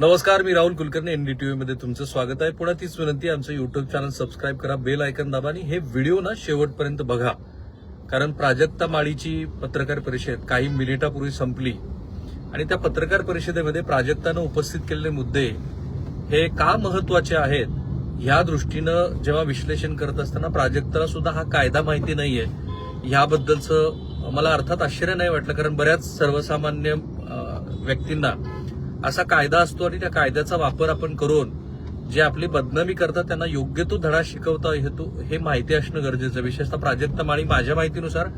नमस्कार मी राहुल कुलकर्णी एनडीटीव्ही मध्ये तुमचं स्वागत आहे. पुन्हा तीच विनंती आमचं युट्यूब चॅनल सबस्क्राईब करा बेल आयकन दाबा आणि हे व्हिडिओ ना शेवटपर्यंत बघा. कारण प्राजक्ता माळीची पत्रकार परिषद काही मिनिटापूर्वी संपली आणि त्या पत्रकार परिषदेमध्ये प्राजक्तानं उपस्थित केलेले मुद्दे हे का महत्त्वाचे आहेत ह्या दृष्टीनं जेव्हा विश्लेषण करत असताना प्राजक्ताला सुद्धा हा कायदा माहिती नाहीये. ह्याबद्दलचं मला अर्थात आश्चर्य नाही वाटलं कारण बऱ्याच सर्वसामान्य व्यक्तींना असा कायदा असतो आणि त्या कायद्याचा वापर आपण करून जे आपली बदनामी करतात त्यांना योग्य तो धडा शिकवता येतो हे माहिती असणं गरजेचं आहे. विशेषतः प्राजक्ता माळी माझ्या माहितीनुसार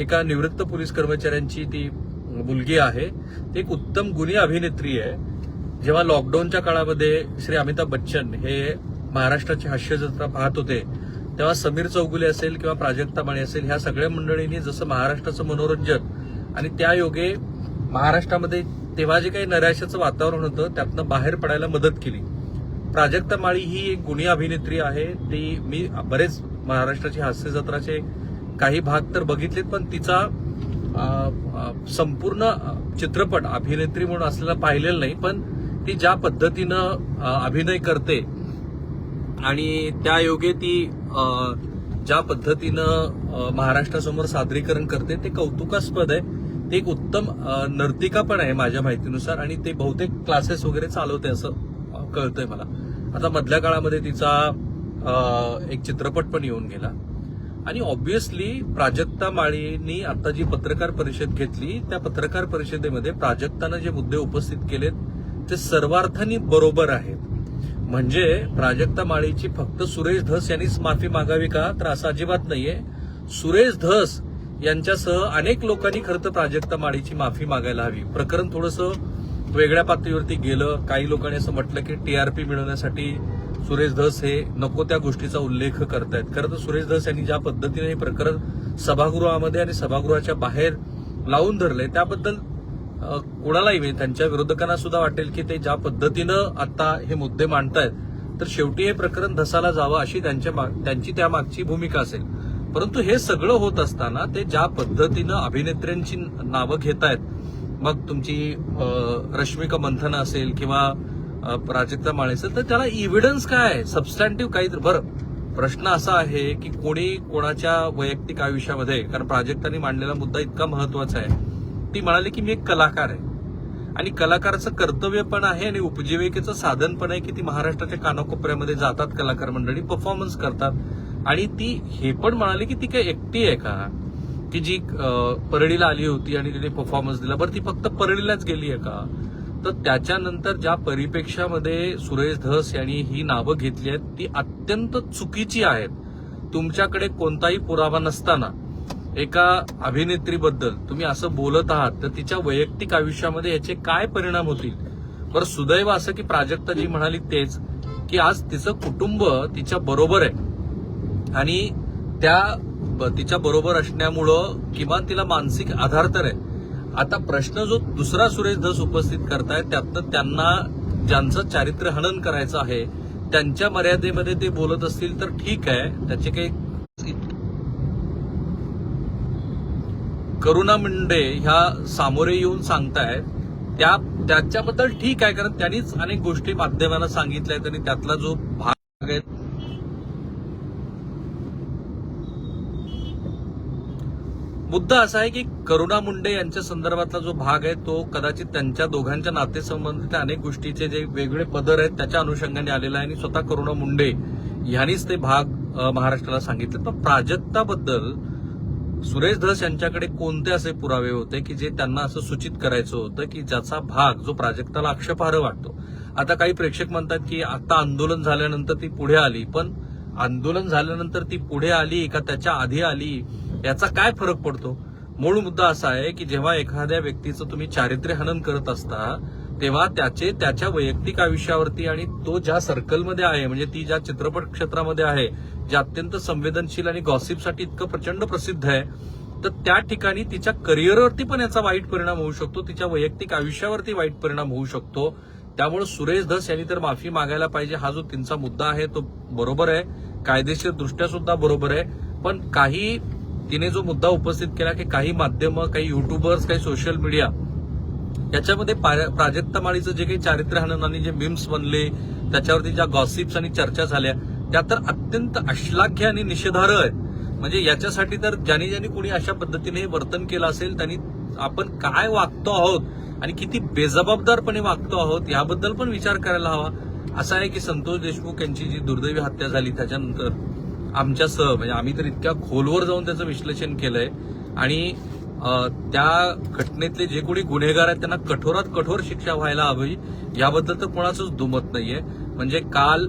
एका निवृत्त पोलीस कर्मचाऱ्यांची ती मुलगी आहे ती एक उत्तम गुणी अभिनेत्री आहे जेव्हा लॉकडाऊनच्या काळामध्ये श्री अमिताभ बच्चन हे महाराष्ट्राची हास्यजत्रा पाहत होते तेव्हा समीर चौगुले असेल किंवा प्राजक्ता माळी असेल ह्या सगळ्या मंडळींनी जसं महाराष्ट्राचं मनोरंजन आणि त्या योगे महाराष्ट्रामध्ये तेव्हा जे काही नैराश्याचं वातावरण होतं त्यातनं बाहेर पडायला मदत केली. प्राजक्ता माळी ही एक गुणी अभिनेत्री आहे. ती मी बरेच महाराष्ट्राची हास्य जत्राचे काही भाग तर बघितलेत पण तिचा संपूर्ण चित्रपट अभिनेत्री म्हणून असलेला पाहिलेला नाही पण ती ज्या पद्धतीनं अभिनय करते आणि त्या योगे ती ज्या पद्धतीनं महाराष्ट्रासमोर सादरीकरण करते ते कौतुकास्पद आहे. ते एक उत्तम नर्तिका पण आहे माझ्या माहितीनुसार आणि ते बहुतेक क्लासेस वगैरे चालवते असं कळतंय मला. आता मधल्या काळामध्ये तिचा एक चित्रपट पण येऊन गेला. आणि ऑब्व्हियसली प्राजक्ता माळींनी आता जी पत्रकार परिषद घेतली त्या पत्रकार परिषदेमध्ये प्राजक्तानं जे मुद्दे उपस्थित केलेत ते सर्वार्थानी बरोबर आहेत. म्हणजे प्राजक्ता माळीची फक्त सुरेश धस यांनीच माफी मागावी का? तर असं अजिबात नाहीये. सुरेश धस यांच्यासह अनेक लोकांनी खरं तर प्राजक्ता माळीची माफी मागायला हवी. प्रकरण थोडंसं वेगळ्या पातळीवरती गेलं. काही लोकांनी असं म्हटलं की टीआरपी मिळवण्यासाठी सुरेश धस हे नको त्या गोष्टीचा उल्लेख करतायत. खरं तर सुरेश धस यांनी ज्या पद्धतीने हे प्रकरण सभागृहामध्ये आणि सभागृहाच्या बाहेर लावून धरले त्याबद्दल कोणालाही म्हणजे त्यांच्या विरोधकांना सुद्धा वाटेल की ते ज्या पद्धतीनं आता हे मुद्दे मांडतायत तर शेवटी हे प्रकरण धसाला जावं अशी त्यांच्या माग- त्यांची त्यामागची भूमिका असेल. परंतु हे सगळं होत असताना ते ज्या पद्धतीनं अभिनेत्र्यांची नावं घेतायत मग तुमची रश्मिका मंथन असेल किंवा प्राजक्ता माळे असेल तर त्याला इव्हिडन्स काय आहे? सबस्टँटिव्ह काही बरं प्रश्न असा आहे की कोणी कोणाच्या वैयक्तिक आयुष्यामध्ये कारण प्राजक्तांनी मांडलेला मुद्दा इतका महत्त्वाचा आहे ती म्हणाली की मी एक कलाकार आहे. आणि कलाकाराचं कर्तव्य पण आहे आणि उपजीविकेचं साधन पण आहे की ती महाराष्ट्राच्या कानाकोपऱ्यामध्ये जातात कलाकार मंडळी परफॉर्मन्स करतात. आणि ती हे पण म्हणाली की ती काय एकटी आहे का? की जी परळीला आली होती आणि तिने परफॉर्मन्स दिला. बरं ती फक्त परळीलाच गेली आहे का? तर त्याच्यानंतर ज्या परिपेक्षामध्ये सुरेश धस यांनी ही नावं घेतली आहेत ती अत्यंत चुकीची आहेत. तुमच्याकडे कोणताही पुरावा नसताना एका अभिनेत्रीबद्दल तुम्ही असं बोलत आहात तर तिच्या वैयक्तिक आयुष्यामध्ये याचे काय परिणाम होतील? बरं सुदैव असं की प्राजक्ता जी म्हणाली तेच की आज तिचं कुटुंब तिच्या बरोबर आहे. आणि त्या तिच्या बरोबर असण्यामुळं किमान तिला मानसिक आधार तर आहे. आता प्रश्न जो दुसरा सुरेश धस उपस्थित करतायत त्यातनं त्यांना ज्यांचं चारित्र्य हनन करायचं आहे त्यांच्या मर्यादेमध्ये ते बोलत असतील तर ठीक आहे. त्याचे काही करुणा मुंडे ह्या सामोरे येऊन सांगतायत त्या त्याच्याबद्दल ठीक आहे कारण त्यांनीच अनेक गोष्टी माध्यमांना सांगितल्या आहेत आणि त्यातला जो भाग आहे मुद्दा असा आहे की करुणा मुंडे यांच्या संदर्भातला जो भाग आहे तो कदाचित त्यांच्या दोघांच्या नातेसंबंधित अनेक गोष्टीचे जे वेगळे पदर आहेत त्याच्या अनुषंगाने आलेला आहे. आणि स्वतः करुणा मुंडे यांनीच ते भाग महाराष्ट्राला सांगितले. पण प्राजक्ताबद्दल सुरेश धस यांच्याकडे कोणते असे पुरावे होते की जे त्यांना असं सूचित करायचं होतं की ज्याचा भाग जो प्राजक्ताला आक्षेपार्ह वाटतो? आता काही प्रेक्षक म्हणतात की आता आंदोलन झाल्यानंतर ती पुढे आली पण आंदोलन झाल्यानंतर ती पुढे आली का? त्याच्या आधी आली? याचा काय फरक पडतो? मूळ मुद्दा असा आहे की जेव्हा एखाद्या व्यक्तीचं तुम्ही चारित्र्य हनन करत असता तेव्हा त्याचे त्याच्या वैयक्तिक आयुष्यावरती आणि तो ज्या सर्कलमध्ये आहे म्हणजे ती ज्या चित्रपट क्षेत्रामध्ये आहे जे अत्यंत संवेदनशील आणि गॉसिपसाठी इतकं प्रचंड प्रसिद्ध आहे तर त्या ठिकाणी तिच्या करिअरवरती पण याचा वाईट परिणाम होऊ शकतो तिच्या वैयक्तिक आयुष्यावरती वाईट परिणाम होऊ शकतो. त्यामुळे सुरेश धस यांनी तर माफी मागायला पाहिजे हा जो त्यांचा मुद्दा आहे तो बरोबर आहे. कायदेशीर दृष्ट्या सुद्धा बरोबर आहे. पण काही तिने जो मुद्दा उपस्थित केला की काही माध्यमं काही युट्यूबर्स काही सोशल मीडिया याच्यामध्ये प्राजक्ता माळीचं जे काही चारित्र्य हनन आणि जे मिम्स बनले त्याच्यावरती ज्या गॉसिप्स आणि चर्चा झाल्या त्या तर अत्यंत अश्लाघ्य आणि निषेधार्ह आहेत. म्हणजे याच्यासाठी तर ज्याने ज्याने कोणी अशा पद्धतीने वर्तन केलं असेल त्यांनी आपण काय वागतो आहोत आणि किती बेजबाबदारपणे वागतो आहोत याबद्दल पण विचार करायला हवा. असा आहे की संतोष देशमुख यांची जी दुर्दैवी हत्या झाली त्याच्यानंतर आमच्यासह म्हणजे आम्ही तर इतक्या खोलवर जाऊन त्याचं विश्लेषण केलंय. आणि त्या घटनेतले जे कोणी गुन्हेगार आहेत त्यांना कठोरात कठोर शिक्षा व्हायला हवी याबद्दल तर कोणाचंच दुमत नाहीये. म्हणजे काल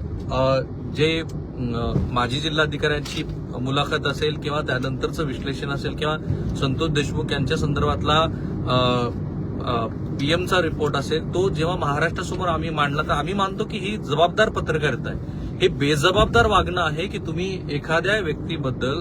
जे माजी जिल्हाधिकाऱ्यांची मुलाखत असेल किंवा त्यानंतरचं विश्लेषण असेल किंवा संतोष देशमुख यांच्या संदर्भातला पीएमचा रिपोर्ट असेल तो जेव्हा महाराष्ट्रासमोर आम्ही मांडला तर आम्ही मानतो की ही जबाबदार पत्रकारिता आहे. हे बेजबाबदार वागणं आहे की तुम्ही एखाद्या व्यक्तीबद्दल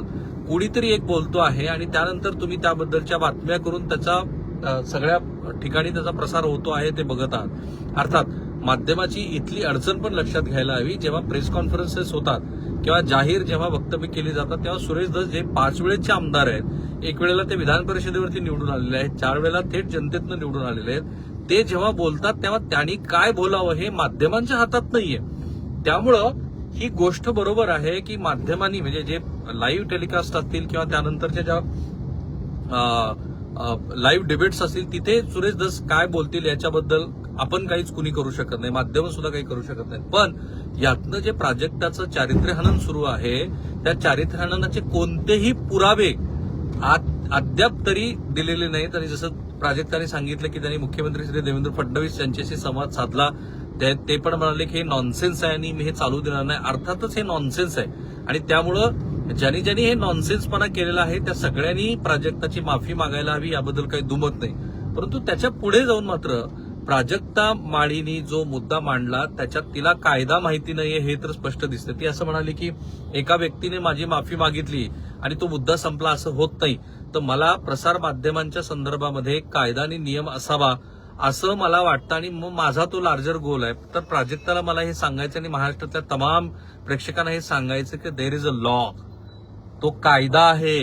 कुणीतरी एक बोलतो आहे आणि त्यानंतर तुम्ही त्याबद्दलच्या बातम्या करून त्याचा सगळ्या ठिकाणी त्याचा प्रसार होतो आहे ते बघत आहात. अर्थात माध्यमाची इथली अडचण पण लक्षात घ्यायला हवी. जेव्हा प्रेस कॉन्फरन्सेस होतात किंवा जाहीर जेव्हा वक्तव्य केली जातात तेव्हा सुरेश दस जे पाच वेळेचे आमदार आहेत एक वेळेला ते विधान परिषदेवरती निवडून आलेले आहेत चार वेळेला थेट जनतेतनं निवडून आलेले आहेत. ते जेव्हा बोलतात तेव्हा त्यांनी काय बोलावं हे माध्यमांच्या हातात नाहीये. त्यामुळं ही गोष्ट बरोबर आहे की माध्यमांनी म्हणजे जे लाईव्ह टेलिकास्ट असतील किंवा त्यानंतरच्या ज्या लाईव्ह डिबेट्स असतील तिथे सुरेश दस काय बोलतील याच्याबद्दल आपण काहीच कुणी करू शकत नाही माध्यम सुद्धा काही करू शकत नाही. पण यातनं जे प्राजक्ताचं चारित्र्यहनन सुरू आहे त्या चारित्र्यहननाचे कोणतेही पुरावे अद्याप तरी दिलेले नाहीत. आणि जसं प्राजक्ताने सांगितलं की त्यांनी मुख्यमंत्री श्री देवेंद्र फडणवीस यांच्याशी संवाद साधला ते ते पण म्हणाले की हे नॉनसेन्स आहे आणि मी हे चालू देणार नाही. अर्थातच हे नॉनसेन्स आहे. आणि त्यामुळं ज्यांनी ज्यांनी हे नॉनसेन्सपणा केलेला आहे त्या सगळ्यांनी प्राजक्ताची माफी मागायला हवी याबद्दल काही दुमत नाही. परंतु त्याच्या पुढे जाऊन मात्र प्राजक्ता माळीनी जो मुद्दा मांडला त्याच्यात तिला कायदा माहिती नाहीये हे तर स्पष्ट दिसतं. ती असं म्हणाली की एका व्यक्तीने माझी माफी मागितली आणि तो मुद्दा संपला असं होत नाही तर मला प्रसार माध्यमांच्या संदर्भामध्ये कायदा आणि नियम असावा असं मला वाटतं आणि मग माझा तो लार्जर गोल आहे. तर प्राजक्ताला मला हे सांगायचं आणि महाराष्ट्रातल्या तमाम प्रेक्षकांना हे सांगायचं की देर इज अ लॉ तो कायदा आहे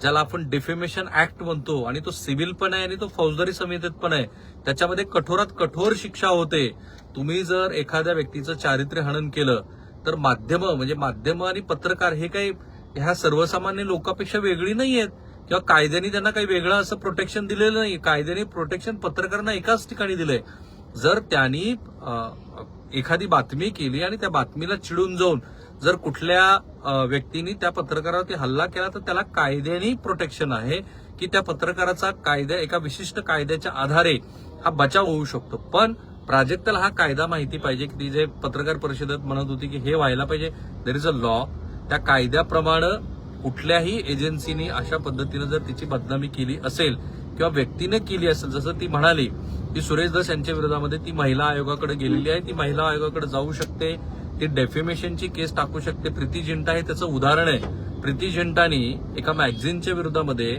ज्याला आपण डिफेमेशन ऍक्ट म्हणतो आणि तो सिव्हिल पण आहे आणि तो फौजदारी संहितेत पण आहे. त्याच्यामध्ये कठोरात कठोर शिक्षा होते. तुम्ही जर एखाद्या व्यक्तीचं चारित्र्य हनन केलं तर माध्यम म्हणजे माध्यम आणि पत्रकार हे काही ह्या सर्वसामान्य लोकांपेक्षा वेगळी नाही आहेत किंवा कायद्याने त्यांना काही वेगळं असं प्रोटेक्शन दिलेलं नाही कायद्याने प्रोटेक्शन पत्रकारांना एकाच ठिकाणी दिलंय. जर त्यांनी एखादी बातमी केली आणि त्या बातमीला चिडून जाऊन जर कुठल्या व्यक्तीनी व्यक्तीने त्या पत्रकारावरती हल्ला केला तर त्याला कायद्याने प्रोटेक्शन आहे की त्या पत्रकाराचा कायदा एका विशिष्ट कायद्याच्या आधारे हा बचाव होऊ शकतो. पण प्राजक्ताला हा कायदा माहिती पाहिजे की ती जे पत्रकार परिषदेत म्हणत होती की हे व्हायला पाहिजे. देर इज अ लॉ त्या कायद्याप्रमाणे कुठल्याही एजन्सीनी अशा पद्धतीनं जर तिची बदनामी केली असेल किंवा व्यक्तीने केली असेल जसं ती म्हणाली की सुरेश दास यांच्या विरोधामध्ये ती महिला आयोगाकडे गेलेली आहे ती महिला आयोगाकडे जाऊ शकते ती डेफिमेशनची केस टाकू शकते. प्रीती जिंटा हे त्याचं उदाहरण आहे. प्रीती जिंटानी एका मॅगझिनच्या विरोधामध्ये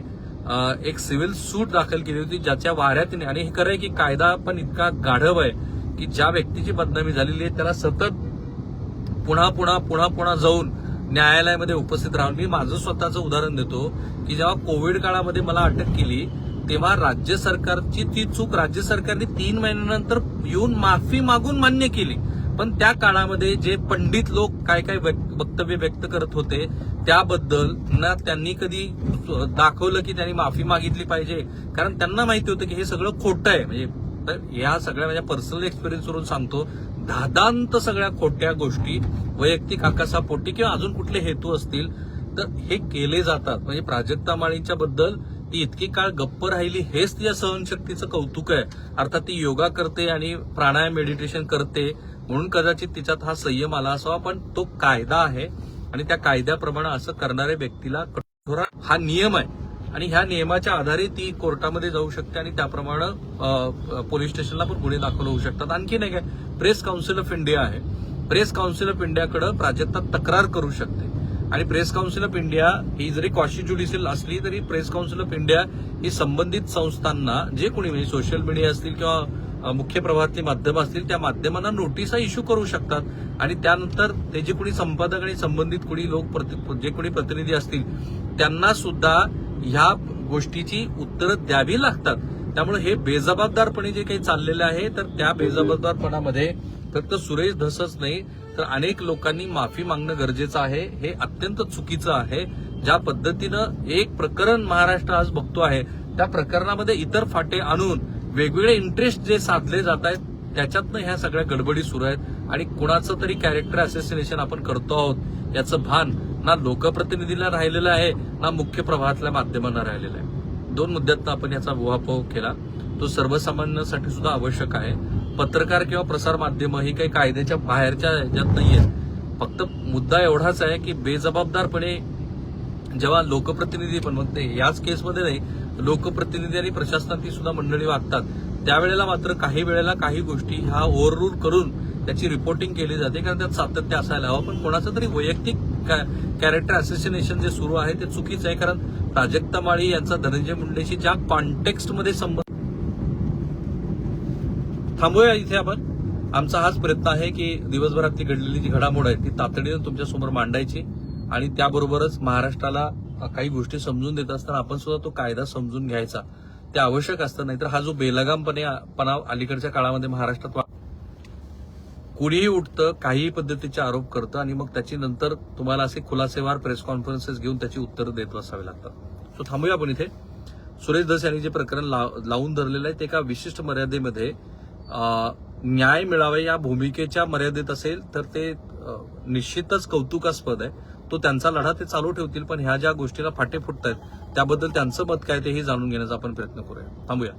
एक सिव्हिल सूट दाखल केली होती ज्याच्या वाऱ्यातीने आणि हे खरं आहे की कायदा पण इतका गाढव आहे की ज्या व्यक्तीची बदनामी झालेली आहे त्याला सतत पुन्हा पुन्हा पुन्हा पुन्हा जाऊन न्यायालयामध्ये उपस्थित राहून मी माझं स्वतःचं उदाहरण देतो की जेव्हा कोविड काळामध्ये मला अटक केली तेव्हा राज्य सरकारची ती चूक राज्य सरकारने तीन महिन्यानंतर येऊन माफी मागून मान्य केली. पण त्या काळामध्ये जे पंडित लोक काय काय वक्तव्य व्यक्त करत होते त्याबद्दल ना त्यांनी कधी दाखवलं की त्यांनी माफी मागितली पाहिजे. कारण त्यांना माहिती होतं की हे सगळं खोटं आहे. म्हणजे तर या सगळ्या माझ्या पर्सनल एक्सपिरियन्सवरून सांगतो. धादांत सगळ्या खोट्या गोष्टी वैयक्तिक आकाशापोटी किंवा अजून कुठले हेतू असतील तर हे केले जातात. म्हणजे प्राजक्ता माळींच्या बद्दल ती इतकी काळ गप्प राहिली हेच तिच्या सहनशक्तीचं कौतुक आहे. अर्थात ती योगा करते आणि प्राणायाम मेडिटेशन करते. म्हणून कदाचित तिच्यात हा संयम आला असावा पण तो कायदा आहे. आणि त्या कायद्याप्रमाणे असं करणाऱ्या व्यक्तीला कठोर हा नियम आहे. आणि ह्या नियमाच्या आधारे ती कोर्टामध्ये जाऊ शकते आणि त्याप्रमाणे पोलीस स्टेशनला पण गुन्हे दाखल होऊ शकतात. आणखी नाही काय प्रेस काउन्सिल ऑफ इंडिया आहे. प्रेस काउन्सिल ऑफ इंडियाकडे प्राजक्ता तक्रार करू शकते. आणि प्रेस काउन्सिल ऑफ इंडिया ही जरी कॉशी ज्युडिशियल असली तरी प्रेस काउन्सिल ऑफ इंडिया ही संबंधित संस्थांना जे कोणी म्हणजे सोशल मीडिया असतील किंवा मुख्य प्रवाहातली माध्यमं असतील त्या माध्यमांना नोटिसा इश्यू करू शकतात. आणि त्यानंतर ते जे कोणी संपादक आणि संबंधित कोणी लोक प्रति- जे कोणी प्रतिनिधी असतील त्यांना सुद्धा ह्या गोष्टीची उत्तरं द्यावी लागतात. त्यामुळे हे बेजबाबदारपणे जे काही चाललेलं आहे तर त्या बेजबाबदारपणामध्ये फक्त सुरेश धसच नाही तर अनेक लोकांनी माफी मागणं गरजेचं आहे. हे अत्यंत चुकीचं आहे. ज्या पद्धतीनं एक प्रकरण महाराष्ट्र आज बघतो आहे त्या प्रकरणामध्ये इतर फाटे आणून वेगवेगळे इंटरेस्ट जे साधले जात आहेत त्याच्यातनं ह्या सगळ्या गडबडी सुरू आहेत. आणि कुणाचं तरी कॅरेक्टर असोसिएशन आपण करतो आहोत याचं भान ना लोकप्रतिनिधीला राहिलेलं आहे ना मुख्य प्रवाहातल्या माध्यमांना राहिलेलं आहे. दोन मुद्द्यातनं आपण याचा उहापोह केला. तो सर्वसामान्यांसाठी सुद्धा आवश्यक आहे. पत्रकार किंवा प्रसार माध्यम ही काही कायद्याच्या बाहेरच्या ह्याच्यात नाहीये फक्त मुद्दा एवढाच आहे की बेजबाबदारपणे जेव्हा लोकप्रतिनिधी पण मग ते याच केसमध्ये नाही लोकप्रतिनिधी आणि प्रशासनातील सुद्धा मंडळी वागतात. त्यावेळेला मात्र काही वेळेला काही गोष्टी ह्या ओव्हररूल करून त्याची रिपोर्टिंग केली जाते कारण त्यात सातत्य असायला हवं. पण कोणाचं तरी वैयक्तिक कॅरेक्टर असोसिएशन जे सुरू आहे ते चुकीचं आहे. कारण प्राजक्ता माळी यांचा धनंजय मुंडेशी ज्या कॉन्टेक्स्टमध्ये संबंध थांबूया इथे आपण. आमचा हाच प्रयत्न आहे की दिवसभरातली घडलेली जी घडामोड आहे ती तातडीनं तुमच्यासमोर मांडायची. आणि त्याबरोबरच महाराष्ट्राला काही गोष्टी समजून देत असताना आपण सुद्धा तो कायदा समजून घ्यायचा. ते आवश्यक असतं. नाहीतर हा जो बेलगामपणे पणा अलीकडच्या काळामध्ये महाराष्ट्रात कुणीही उठतं काहीही पद्धतीचे आरोप करतं आणि मग त्याची नंतर तुम्हाला असे खुलासेवार प्रेस कॉन्फरन्सेस घेऊन त्याची उत्तरं देत असावे लागतात. सो थांबूया आपण इथे. सुरेश धस यांनी जे प्रकरण लाव- लावून धरलेलं आहे ते एका विशिष्ट मर्यादेमध्ये न्याय मिळावे या भूमिकेच्या मर्यादेत असेल तर ते निश्चितच कौतुकास्पद आहे. तो त्यांचा लढा ते चालू ठेवतील पण ह्या ज्या गोष्टीला फाटे फुटत आहेत त्याबद्दल त्यांचं मत काय ते हे जाणून घेण्याचा आपण प्रयत्न करूया. थांबूया.